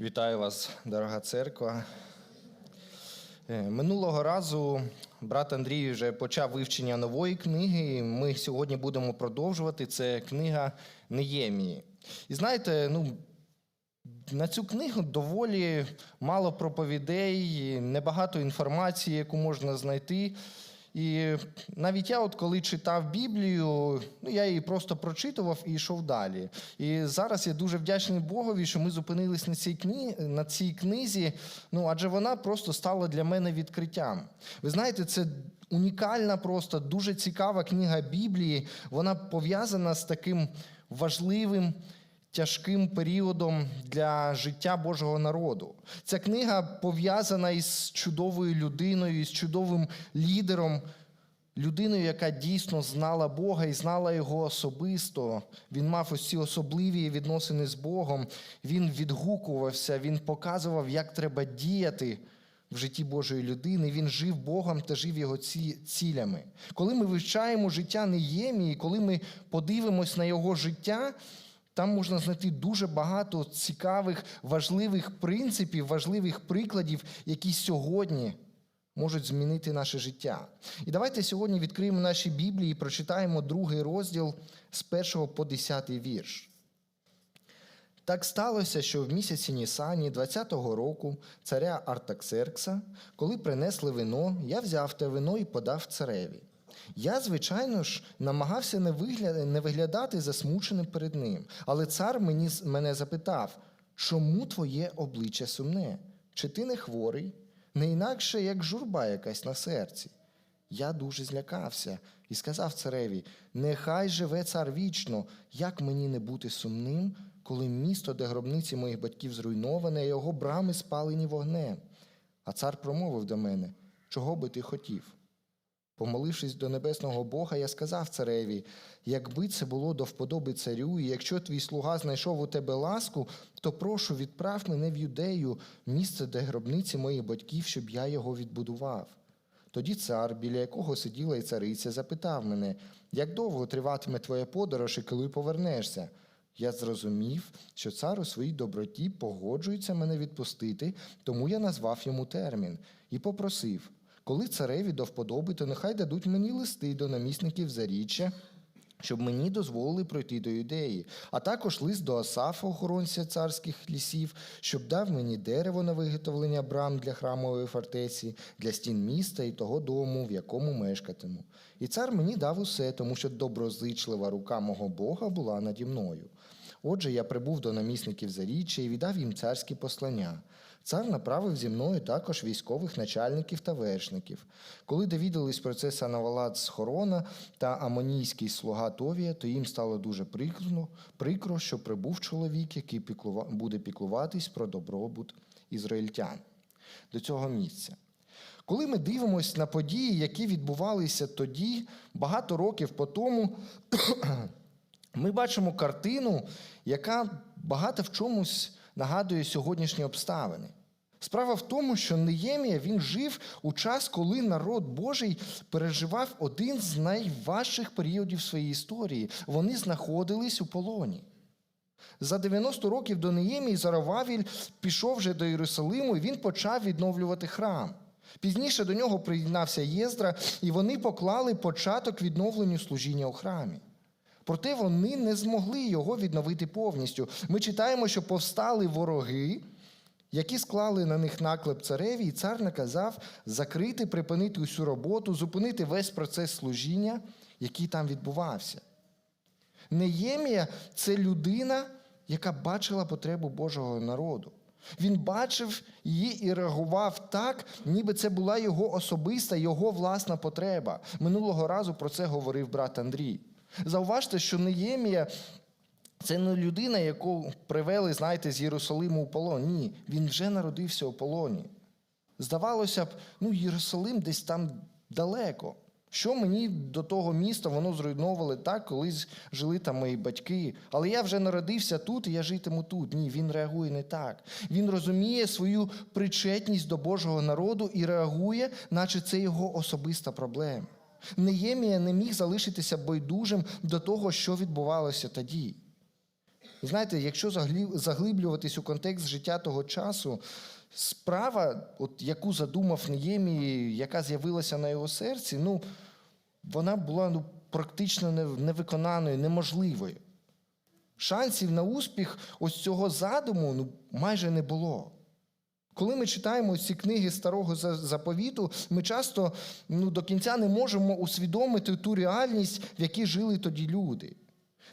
Вітаю вас, дорога церква. Е, Минулого разу брат Андрій вже почав вивчення нової книги. і Ми сьогодні будемо продовжувати. Це книга Неємії. І знаєте, ну, на цю книгу доволі мало проповідей, небагато інформації, яку можна знайти. І навіть я, от коли читав Біблію, ну я її просто прочитував і йшов далі. І зараз я дуже вдячний Богові, що ми зупинились на цій кні... на цій книзі. Ну адже вона просто стала для мене відкриттям. Ви знаєте, це унікальна, просто дуже цікава книга Біблії. Вона пов'язана з таким важливим тяжким періодом для життя Божого народу. Ця книга пов'язана із чудовою людиною, із чудовим лідером, людиною, яка дійсно знала Бога і знала його особисто. Він мав ці особливі відносини з Богом. Він відгукувався, він показував, як треба діяти. В житті Божої людини він жив Богом та жив його ці цілями. Коли ми вивчаємо життя Неємії, коли ми подивимось на його життя, там можна знайти дуже багато цікавих, важливих принципів, важливих прикладів, які сьогодні можуть змінити наше життя. І давайте сьогодні відкриємо наші Біблії і прочитаємо другий розділ з 1 по 10 вірш. Так сталося, що в місяці Нісані 20-го року царя Артаксеркса, коли принесли вино, я взяв те вино і подав цареві. Я, звичайно ж, намагався не, вигля... не виглядати засмученим перед ним, але цар мені... мене запитав, чому твоє обличчя сумне? Чи ти не хворий? Не інакше, як журба якась на серці. Я дуже злякався і сказав цареві: Нехай живе цар вічно, як мені не бути сумним, коли місто, де гробниці моїх батьків зруйноване, його брами спалені вогнем. А цар промовив до мене, чого би ти хотів? Помолившись до небесного Бога, я сказав цареві: якби це було до вподоби царю, і якщо твій слуга знайшов у тебе ласку, то прошу, відправ мене в юдею, місце, де гробниці моїх батьків, щоб я його відбудував. Тоді цар, біля якого сиділа і цариця, запитав мене, як довго триватиме твоя подорож і коли повернешся? Я зрозумів, що цар у своїй доброті погоджується мене відпустити, тому я назвав йому термін і попросив. Коли цареві до вподоби, то нехай дадуть мені листи до намісників заріччя, щоб мені дозволили пройти до юдеї, а також лист до Асафа, охоронця царських лісів, щоб дав мені дерево на виготовлення брам для храмової фортеці, для стін міста і того дому, в якому мешкатиму. І цар мені дав усе, тому що доброзичлива рука мого Бога була наді мною. Отже, я прибув до намісників заріччя і віддав їм царські послання. Цар направив зі мною також військових начальників та вершників. Коли довідались про це Санавалад з Хорона та амонійський слуга Товія, то їм стало дуже прикро, прикро що прибув чоловік, який піклува... буде піклуватись про добробут ізраїльтян до цього місця. Коли ми дивимося на події, які відбувалися тоді, багато років по тому, ми бачимо картину, яка багато в чомусь нагадує сьогоднішні обставини. Справа в тому, що Неємія він жив у час, коли народ Божий переживав один з найважчих періодів своєї історії. Вони знаходились у полоні. За 90 років до Неємії Зарававіль пішов вже до Єрусалиму і він почав відновлювати храм. Пізніше до нього приєднався Єздра, і вони поклали початок відновленню служіння у храмі. Проте вони не змогли його відновити повністю. Ми читаємо, що повстали вороги, які склали на них наклеп цареві, і цар наказав закрити, припинити усю роботу, зупинити весь процес служіння, який там відбувався. Неємія це людина, яка бачила потребу Божого народу. Він бачив її і реагував так, ніби це була його особиста, його власна потреба. Минулого разу про це говорив брат Андрій. Зауважте, що Неємія це не людина, яку привели, знаєте, з Єрусалиму у полон. Ні, він вже народився у полоні. Здавалося б, ну, Єрусалим десь там далеко. Що мені до того міста воно зруйновували так, колись жили там мої батьки. Але я вже народився тут, і я житиму тут. Ні, він реагує не так. Він розуміє свою причетність до Божого народу і реагує, наче це його особиста проблема. Неємія не міг залишитися байдужим до того, що відбувалося тоді. Знаєте, якщо заглиблюватись у контекст життя того часу, справа, от яку задумав Неємій, яка з'явилася на його серці, ну, вона була ну, практично невиконаною, неможливою. Шансів на успіх ось цього задуму ну, майже не було. Коли ми читаємо ці книги старого заповіту, ми часто ну, до кінця не можемо усвідомити ту реальність, в якій жили тоді люди.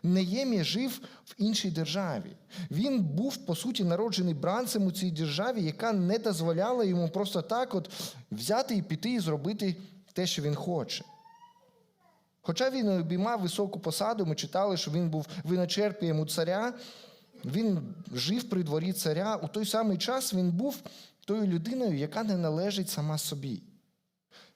Неємія жив в іншій державі. Він був, по суті, народжений бранцем у цій державі, яка не дозволяла йому просто так от взяти і піти і зробити те, що він хоче. Хоча він обіймав високу посаду, ми читали, що він був виночерпієм у царя, він жив при дворі царя. У той самий час він був тою людиною, яка не належить сама собі.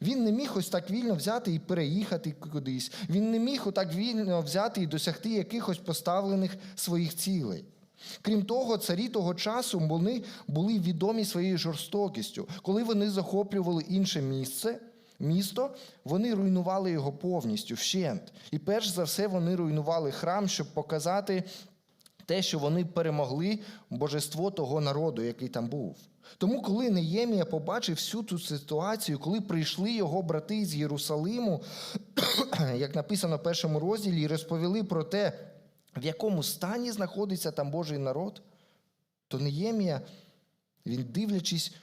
Він не міг ось так вільно взяти і переїхати кудись. Він не міг отак вільно взяти і досягти якихось поставлених своїх цілей. Крім того, царі того часу вони були відомі своєю жорстокістю. Коли вони захоплювали інше місце, місто, вони руйнували його повністю, вщент. І перш за все вони руйнували храм, щоб показати те, що вони перемогли божество того народу, який там був. Тому, коли Неємія побачив всю цю ситуацію, коли прийшли його брати з Єрусалиму, як написано в першому розділі, і розповіли про те, в якому стані знаходиться там Божий народ, то Неємія, він дивлячись,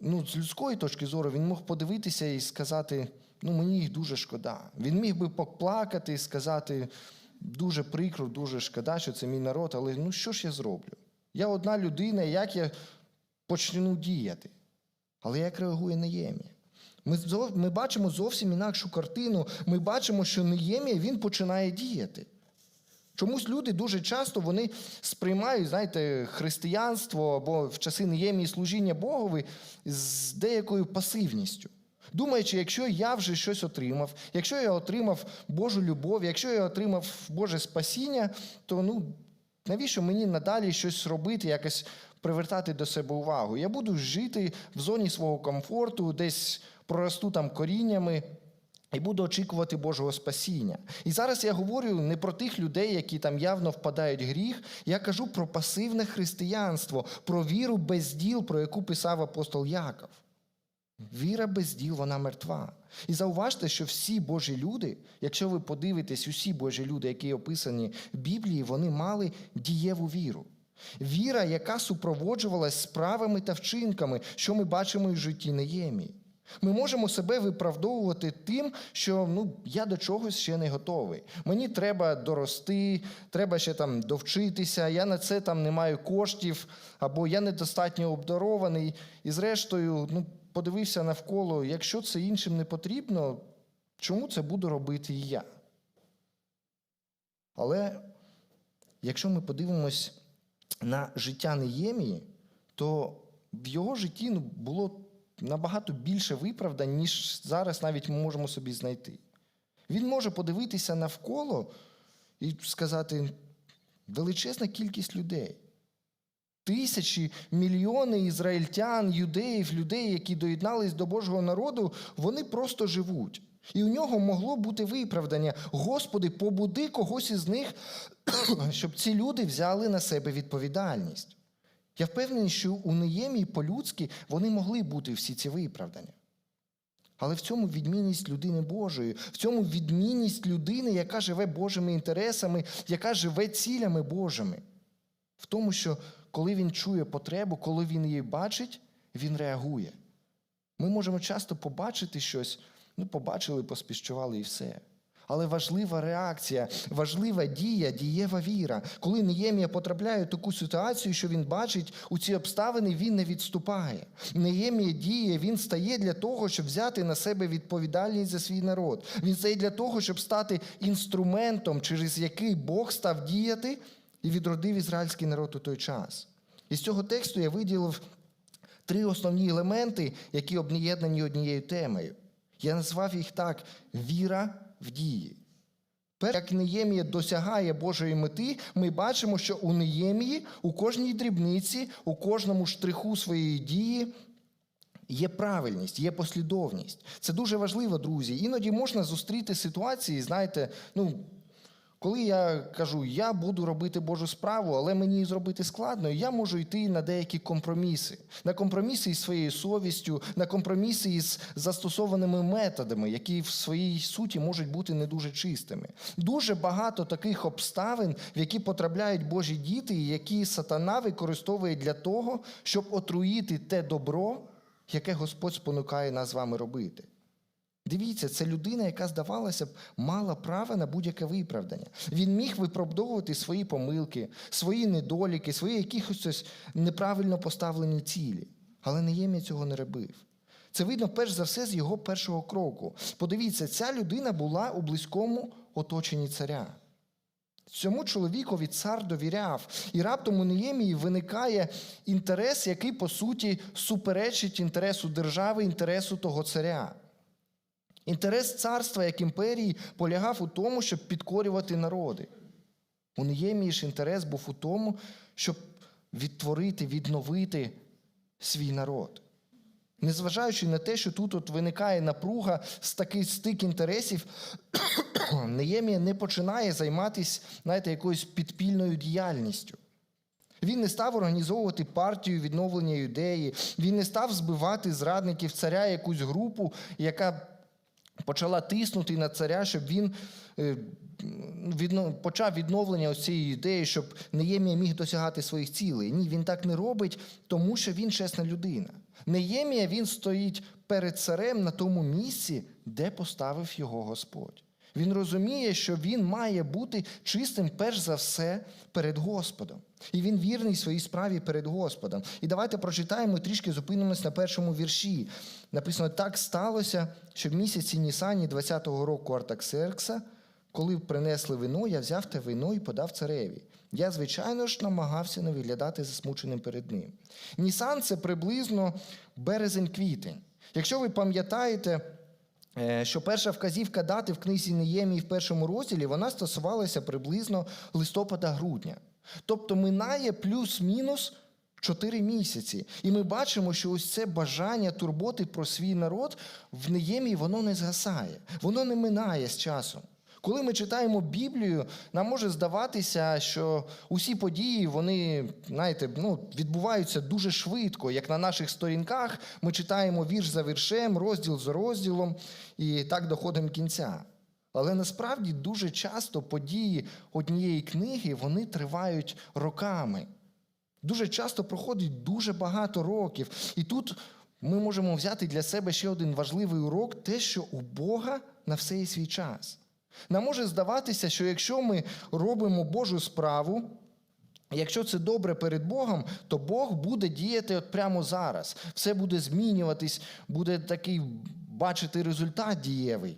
ну, з людської точки зору, він мог подивитися і сказати: ну, мені їх дуже шкода. Він міг би поплакати і сказати, дуже прикро, дуже шкода, що це мій народ, але ну що ж я зроблю? Я одна людина, як я почну діяти? Але як реагує Неємія? Ми, ми бачимо зовсім інакшу картину. Ми бачимо, що Неємія він починає діяти. Чомусь люди дуже часто вони сприймають, знаєте, християнство або в часи Неємії служіння Богові з деякою пасивністю. Думаючи, якщо я вже щось отримав, якщо я отримав Божу любов, якщо я отримав Боже спасіння, то ну, навіщо мені надалі щось робити, якось привертати до себе увагу? Я буду жити в зоні свого комфорту, десь проросту там коріннями. І буду очікувати Божого спасіння. І зараз я говорю не про тих людей, які там явно впадають в гріх. Я кажу про пасивне християнство, про віру без діл, про яку писав апостол Яков. Віра без діл, вона мертва. І зауважте, що всі Божі люди, якщо ви подивитесь, усі Божі люди, які описані в Біблії, вони мали дієву віру. Віра, яка супроводжувалась справами та вчинками, що ми бачимо в житті Неємії. Ми можемо себе виправдовувати тим, що ну, я до чогось ще не готовий. Мені треба дорости, треба ще там довчитися, я на це там не маю коштів, або я недостатньо обдарований. І зрештою, ну, подивився навколо, якщо це іншим не потрібно, чому це буду робити і я? Але якщо ми подивимось на життя Неємії, то в його житті ну, було набагато більше виправдань, ніж зараз навіть ми можемо собі знайти. Він може подивитися навколо і сказати: величезна кількість людей. Тисячі, мільйони ізраїльтян, юдеїв, людей, які доєднались до Божого народу, вони просто живуть. І у нього могло бути виправдання. Господи, побуди когось із них, щоб ці люди взяли на себе відповідальність. Я впевнений, що у Неємії по-людськи вони могли бути всі ці виправдання. Але в цьому відмінність людини Божої, в цьому відмінність людини, яка живе Божими інтересами, яка живе цілями Божими. В тому, що коли він чує потребу, коли він її бачить, він реагує. Ми можемо часто побачити щось, ну, побачили, поспіщували і все. Але важлива реакція, важлива дія, дієва віра. Коли Неємія потрапляє в таку ситуацію, що він бачить у ці обставини, він не відступає. Неємія діє, він стає для того, щоб взяти на себе відповідальність за свій народ. Він стає для того, щоб стати інструментом, через який Бог став діяти і відродив ізраїльський народ у той час. Із цього тексту я виділив три основні елементи, які об'єднані однією темою. Я назвав їх так: віра в дії. Як Неємія досягає Божої мети, ми бачимо, що у Неємії, у кожній дрібниці, у кожному штриху своєї дії є правильність, є послідовність. Це дуже важливо, друзі. Іноді можна зустріти ситуації, знаєте, ну. Коли я кажу, я буду робити Божу справу, але мені зробити складно, я можу йти на деякі компроміси, на компроміси із своєю совістю, на компроміси із застосованими методами, які в своїй суті можуть бути не дуже чистими. Дуже багато таких обставин, в які потрапляють Божі діти, і які сатана використовує для того, щоб отруїти те добро, яке Господь спонукає нас з вами робити. Дивіться, це людина, яка, здавалося б, мала право на будь-яке виправдання. Він міг виправдовувати свої помилки, свої недоліки, свої якихось неправильно поставлені цілі. Але Неємія цього не робив. Це видно перш за все з його першого кроку. Подивіться, ця людина була у близькому оточенні царя. Цьому чоловікові цар довіряв, і раптом у Неємії виникає інтерес, який, по суті, суперечить інтересу держави, інтересу того царя. Інтерес царства як імперії полягав у тому, щоб підкорювати народи. У Неємії ж інтерес був у тому, щоб відтворити, відновити свій народ. Незважаючи на те, що тут от виникає напруга з такий стик інтересів, Неємія не починає займатися, знаєте, якоюсь підпільною діяльністю. Він не став організовувати партію відновлення юдеї, він не став збивати зрадників царя якусь групу, яка почала тиснути на царя, щоб він е, почав відновлення ось цієї ідеї, щоб Неємія міг досягати своїх цілей. Ні, він так не робить, тому що він чесна людина. Неємія він стоїть перед царем на тому місці, де поставив його Господь. Він розуміє, що він має бути чистим перш за все перед Господом. І він вірний своїй справі перед Господом. І давайте прочитаємо трішки зупинимось на першому вірші. Написано: так сталося, що в місяці Нісані 20-го року Артаксеркса, коли принесли вино, я взяв те вино і подав цареві. Я, звичайно ж, намагався не виглядати засмученим перед ним. Нісан це приблизно березень-квітень. Якщо ви пам'ятаєте, що перша вказівка дати в книзі Неємії в першому розділі вона стосувалася приблизно листопада-грудня. Тобто минає плюс-мінус 4 місяці. І ми бачимо, що ось це бажання турботи про свій народ в Неємії воно не згасає, воно не минає з часом. Коли ми читаємо Біблію, нам може здаватися, що усі події вони, знаєте, ну, відбуваються дуже швидко, як на наших сторінках. Ми читаємо вірш за віршем, розділ за розділом, і так доходимо кінця. Але насправді дуже часто події однієї книги вони тривають роками. Дуже часто проходить дуже багато років. І тут ми можемо взяти для себе ще один важливий урок: те, що у Бога на все є свій час. Нам може здаватися, що якщо ми робимо Божу справу, якщо це добре перед Богом, то Бог буде діяти от прямо зараз. Все буде змінюватись, буде такий бачити результат дієвий.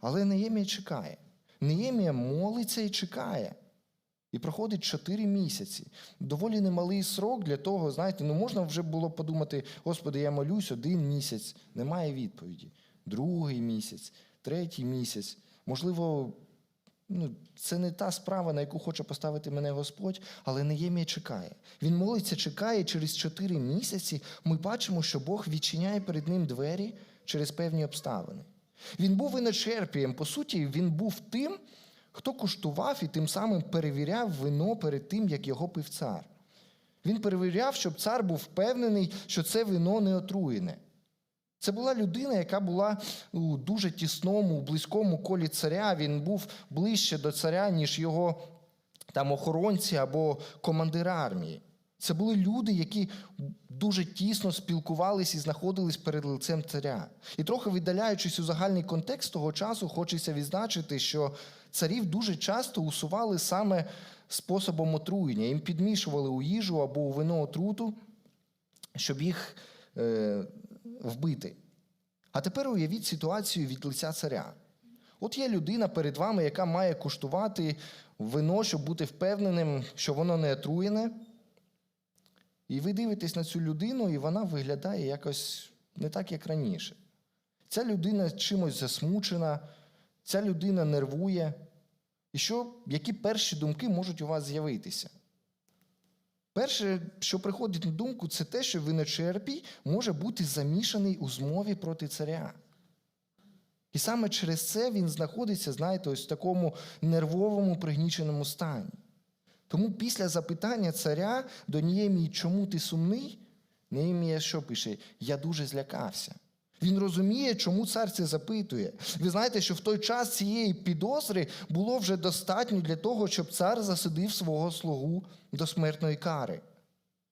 Але Неємія чекає. Неємія молиться і чекає. І проходить 4 місяці. Доволі немалий срок для того, знаєте, ну можна вже було подумати, Господи, я молюсь один місяць, немає відповіді. Другий місяць, третій місяць. Можливо, ну, це не та справа, на яку хоче поставити мене Господь, але Неємія чекає. Він молиться, чекає, і через 4 місяці ми бачимо, що Бог відчиняє перед ним двері через певні обставини. Він був виночерпієм, по суті, він був тим, хто куштував і тим самим перевіряв вино перед тим, як його пив цар. Він перевіряв, щоб цар був впевнений, що це вино не отруєне. Це була людина, яка була у дуже тісному, близькому колі царя. Він був ближче до царя, ніж його там охоронці або командир армії. Це були люди, які дуже тісно спілкувалися і знаходились перед лицем царя. І трохи віддаляючись у загальний контекст того часу, хочеться відзначити, що царів дуже часто усували саме способом отруєння. Їм підмішували у їжу або у вино отруту, щоб їх е, вбити. А тепер уявіть ситуацію від лиця царя. От є людина перед вами, яка має куштувати вино, щоб бути впевненим, що воно не отруєне. І ви дивитесь на цю людину, і вона виглядає якось не так, як раніше. Ця людина чимось засмучена, ця людина нервує. І що, які перші думки можуть у вас з'явитися? Перше, що приходить на думку, це те, що виночерпій може бути замішаний у змові проти царя. І саме через це він знаходиться, знаєте, ось в такому нервовому пригніченому стані. Тому після запитання царя до Ніємії, чому ти сумний? Неємія що пише? Я дуже злякався. Він розуміє, чому цар це запитує. Ви знаєте, що в той час цієї підозри було вже достатньо для того, щоб цар засудив свого слугу до смертної кари.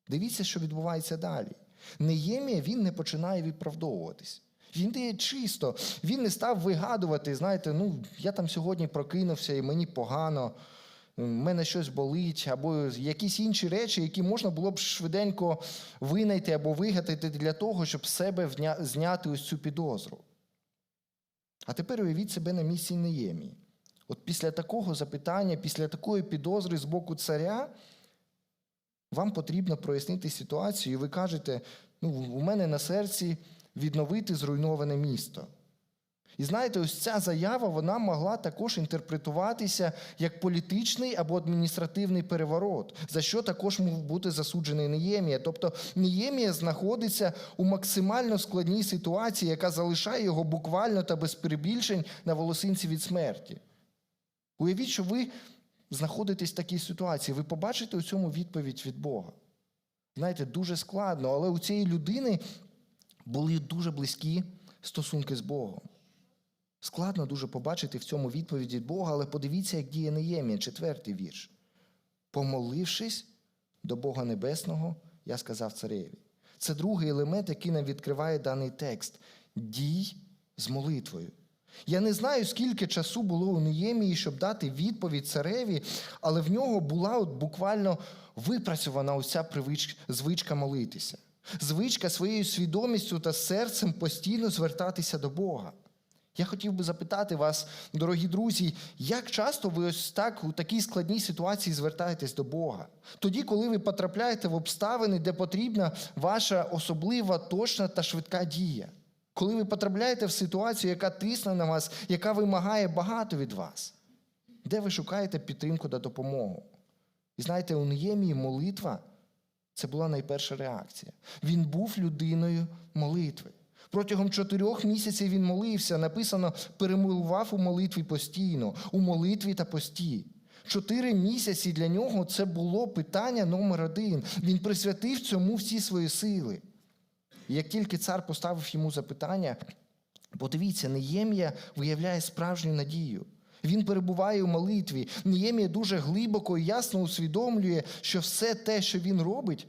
Дивіться, що відбувається далі. Неємія він не починає відправдовуватись. Він діє чисто, він не став вигадувати, знаєте, ну я там сьогодні прокинувся і мені погано, в мене щось болить, або якісь інші речі, які можна було б швиденько винайти або вигадати для того, щоб з себе зняти ось цю підозру. А тепер уявіть себе на місці Неємії. От після такого запитання, після такої підозри з боку царя, вам потрібно прояснити ситуацію, і ви кажете, ну, у мене на серці відновити зруйноване місто. І знаєте, ось ця заява вона могла також інтерпретуватися як політичний або адміністративний переворот, за що також мав бути засуджений Неємія. Тобто Неємія знаходиться у максимально складній ситуації, яка залишає його буквально та без перебільшень на волосинці від смерті. Уявіть, що ви знаходитесь в такій ситуації, ви побачите у цьому відповідь від Бога. Знаєте, дуже складно, але у цієї людини були дуже близькі стосунки з Богом. Складно дуже побачити в цьому відповідь від Бога, але подивіться, як діє Неємія, четвертий вірш. Помолившись до Бога Небесного, я сказав цареві. Це другий елемент, який нам відкриває даний текст. Дій з молитвою. Я не знаю, скільки часу було у Неємії, щоб дати відповідь цареві, але в нього була от буквально випрацьована привич- звичка молитися. Звичка своєю свідомістю та серцем постійно звертатися до Бога. Я хотів би запитати вас, дорогі друзі, як часто ви ось так у такій складній ситуації звертаєтесь до Бога? Тоді, коли ви потрапляєте в обставини, де потрібна ваша особлива, точна та швидка дія. Коли ви потрапляєте в ситуацію, яка тисне на вас, яка вимагає багато від вас, де ви шукаєте підтримку та допомогу? І знаєте, у Неємії молитва це була найперша реакція. Він був людиною молитви. Протягом чотирьох місяців він молився. Написано, перемилував у молитві постійно, у молитві та пості. Чотири місяці для нього це було питання номер один. Він присвятив цьому всі свої сили. І як тільки цар поставив йому запитання, подивіться, Неємія виявляє справжню надію. Він перебуває у молитві. Неємія дуже глибоко і ясно усвідомлює, що все те, що він робить,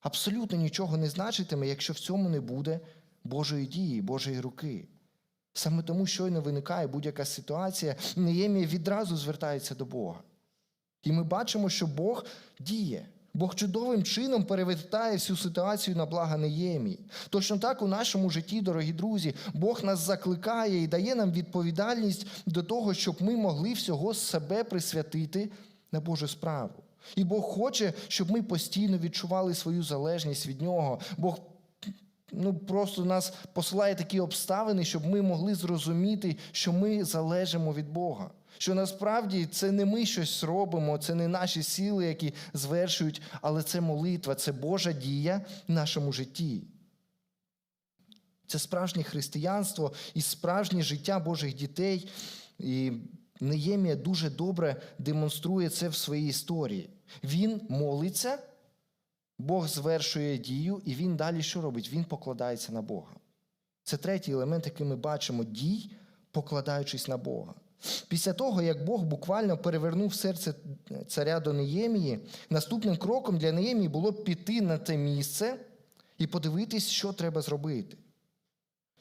абсолютно нічого не значитиме, якщо в цьому не буде Божої дії, Божої руки. Саме тому щойно виникає будь-яка ситуація, Неємія відразу звертається до Бога. І ми бачимо, що Бог діє. Бог чудовим чином перевертає всю ситуацію на благо Неємії. Точно так у нашому житті, дорогі друзі, Бог нас закликає і дає нам відповідальність до того, щоб ми могли всього себе присвятити на Божу справу. І Бог хоче, щоб ми постійно відчували свою залежність від Нього. Бог ну, просто нас посилає такі обставини, щоб ми могли зрозуміти, що ми залежимо від Бога. Що насправді це не ми щось робимо, це не наші сили, які звершують, але це молитва, це Божа дія в нашому житті. Це справжнє християнство і справжнє життя Божих дітей. І Неємія дуже добре демонструє це в своїй історії. Він молиться, Бог звершує дію, і він далі що робить? Він покладається на Бога. Це третій елемент, який ми бачимо: дій, покладаючись на Бога. Після того, як Бог буквально перевернув серце царя до Неємії, наступним кроком для Неємії було піти на те місце і подивитись, що треба зробити.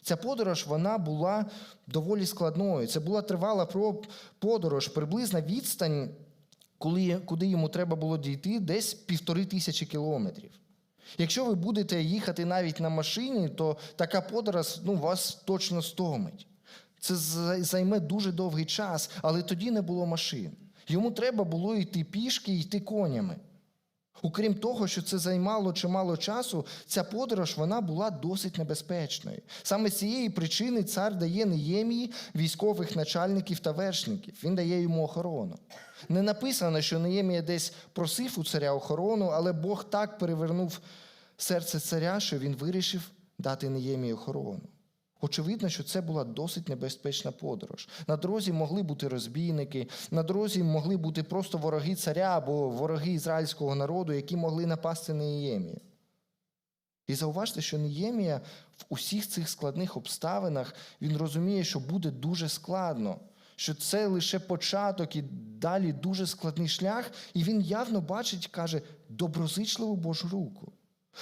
Ця подорож вона була доволі складною. Це була тривала подорож, приблизна відстань, коли, куди йому треба було дійти, десь півтори тисячі кілометрів. Якщо ви будете їхати навіть на машині, то така подорож ну, вас точно стомить. Це займе дуже довгий час, але тоді не було машин. Йому треба було йти пішки, йти конями. Окрім того, що це займало чимало часу, ця подорож вона була досить небезпечною. Саме з цієї причини цар дає Неємії військових начальників та вершників. Він дає йому охорону. Не написано, що Неємія десь просив у царя охорону, але Бог так перевернув серце царя, що він вирішив дати Неємії охорону. Очевидно, що це була досить небезпечна подорож. На дорозі могли бути розбійники, на дорозі могли бути просто вороги царя або вороги ізраїльського народу, які могли напасти на Єємію. І зауважте, що Неємія в усіх цих складних обставинах він розуміє, що буде дуже складно, що це лише початок і далі дуже складний шлях, і він явно бачить, каже, доброзичливу Божу руку.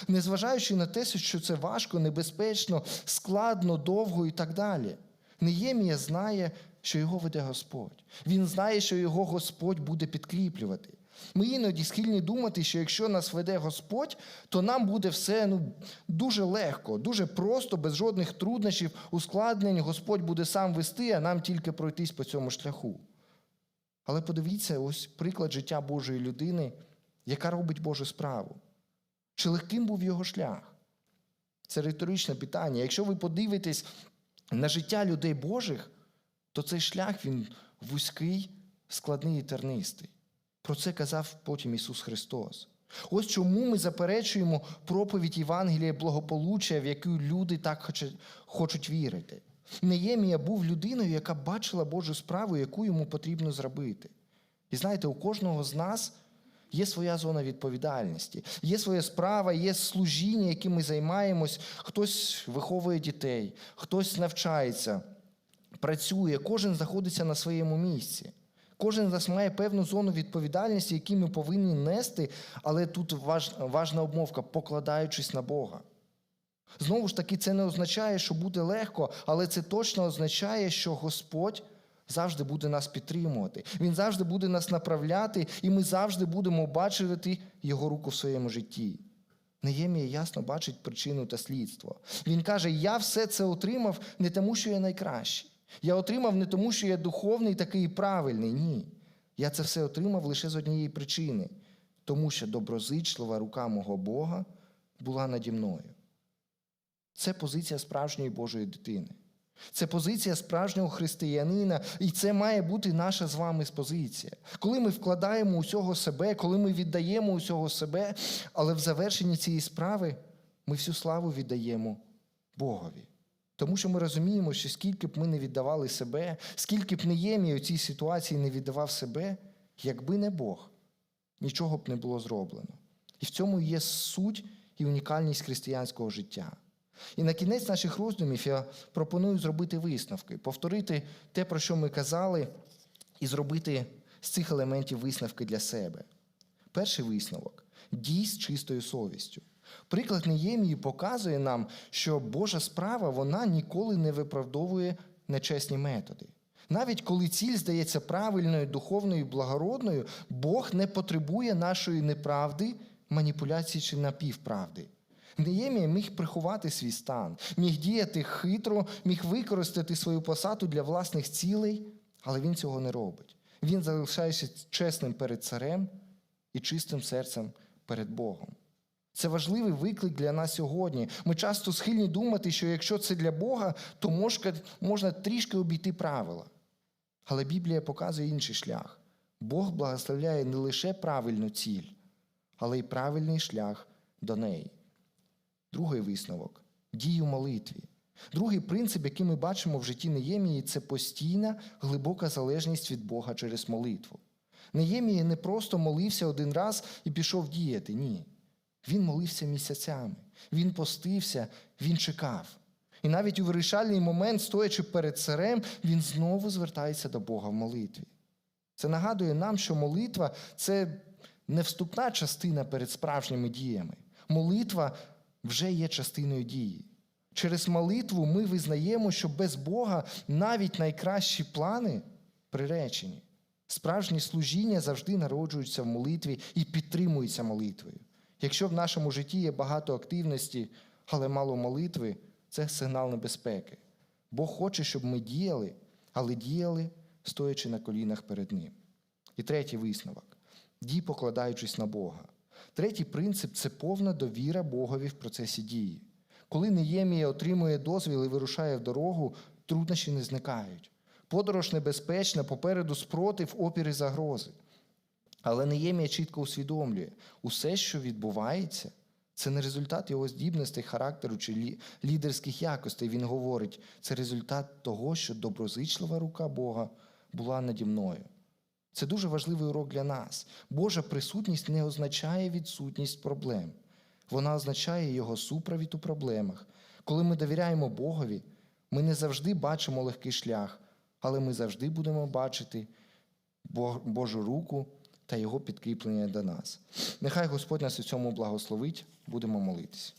Незважаючи на те, що це важко, небезпечно, складно, довго і так далі. Неємія знає, що його веде Господь. Він знає, що його Господь буде підкріплювати. Ми іноді схильні думати, що якщо нас веде Господь, то нам буде все ну, дуже легко, дуже просто, без жодних труднощів, ускладнень. Господь буде сам вести, а нам тільки пройтись по цьому шляху. Але подивіться, ось приклад життя Божої людини, яка робить Божу справу. Чи легким був його шлях? Це риторичне питання. Якщо ви подивитесь на життя людей Божих, то цей шлях він вузький, складний і тернистий. Про це казав потім Ісус Христос. Ось чому ми заперечуємо проповідь Євангелія благополуччя, в яку люди так хочуть, вірити. Неємія був людиною, яка бачила Божу справу, яку йому потрібно зробити. І знаєте, у кожного з нас є своя зона відповідальності, є своя справа, є служіння, яким ми займаємось. Хтось виховує дітей, хтось навчається, працює, кожен знаходиться на своєму місці. Кожен з нас має певну зону відповідальності, яку ми повинні нести, але тут важ, важна обмовка, покладаючись на Бога. Знову ж таки, це не означає, що буде легко, але це точно означає, що Господь завжди буде нас підтримувати. Він завжди буде нас направляти, і ми завжди будемо бачити Його руку в своєму житті. Неємія ясно бачить причину та слідство. Він каже: Я все це отримав не тому, що я найкращий. Я отримав не тому, що я духовний такий правильний. Ні. Я це все отримав лише з однієї причини, тому що доброзичлива рука мого Бога була наді мною. Це позиція справжньої Божої дитини. Це позиція справжнього християнина, і це має бути наша з вами позиція. Коли ми вкладаємо усього себе, коли ми віддаємо усього себе, але в завершенні цієї справи ми всю славу віддаємо Богові. Тому що ми розуміємо, що скільки б ми не віддавали себе, скільки б Неємія у цій ситуації не віддавав себе, якби не Бог, нічого б не було зроблено. І в цьому є суть і унікальність християнського життя. І на кінець наших роздумів я пропоную зробити висновки, повторити те, про що ми казали, і зробити з цих елементів висновки для себе. Перший висновок дій з чистою совістю. Приклад Неємії показує нам, що Божа справа вона ніколи не виправдовує нечесні методи. Навіть коли ціль здається правильною, духовною, благородною, Бог не потребує нашої неправди, маніпуляції чи напівправди. Неємія міг приховати свій стан, міг діяти хитро, міг використати свою посаду для власних цілей, але він цього не робить. Він залишається чесним перед царем і чистим серцем перед Богом. Це важливий виклик для нас сьогодні. Ми часто схильні думати, що якщо це для Бога, то можна, можна трішки обійти правила. Але Біблія показує інший шлях. Бог благословляє не лише правильну ціль, але й правильний шлях до неї. Другий висновок дій у молитві. Другий принцип, який ми бачимо в житті Неємії, це постійна глибока залежність від Бога через молитву. Неємія не просто молився один раз і пішов діяти. Ні. Він молився місяцями, він постився, він чекав. І навіть у вирішальний момент, стоячи перед царем, він знову звертається до Бога в молитві. Це нагадує нам, що молитва це не вступна частина перед справжніми діями. Молитва вже є частиною дії. Через молитву ми визнаємо, що без Бога навіть найкращі плани приречені. Справжні служіння завжди народжуються в молитві і підтримуються молитвою. Якщо в нашому житті є багато активності, але мало молитви, це сигнал небезпеки. Бог хоче, щоб ми діяли, але діяли, стоячи на колінах перед Ним. І третій висновок дій, покладаючись на Бога. Третій принцип це повна довіра Богові в процесі дії. Коли Неємія отримує дозвіл і вирушає в дорогу, труднощі не зникають. Подорож небезпечна, попереду спротив, опір і загрози. Але Неємія чітко усвідомлює, усе, що відбувається, Це не результат його здібностей, характеру чи лідерських якостей. Він говорить, це результат того, що доброзичлива рука Бога була наді мною. Це дуже важливий урок для нас. Божа присутність не означає відсутність проблем. Вона означає його супровід у проблемах. Коли ми довіряємо Богові, ми не завжди бачимо легкий шлях, але ми завжди будемо бачити Божу руку та Його підкріплення до нас. Нехай Господь нас у цьому благословить, будемо молитися.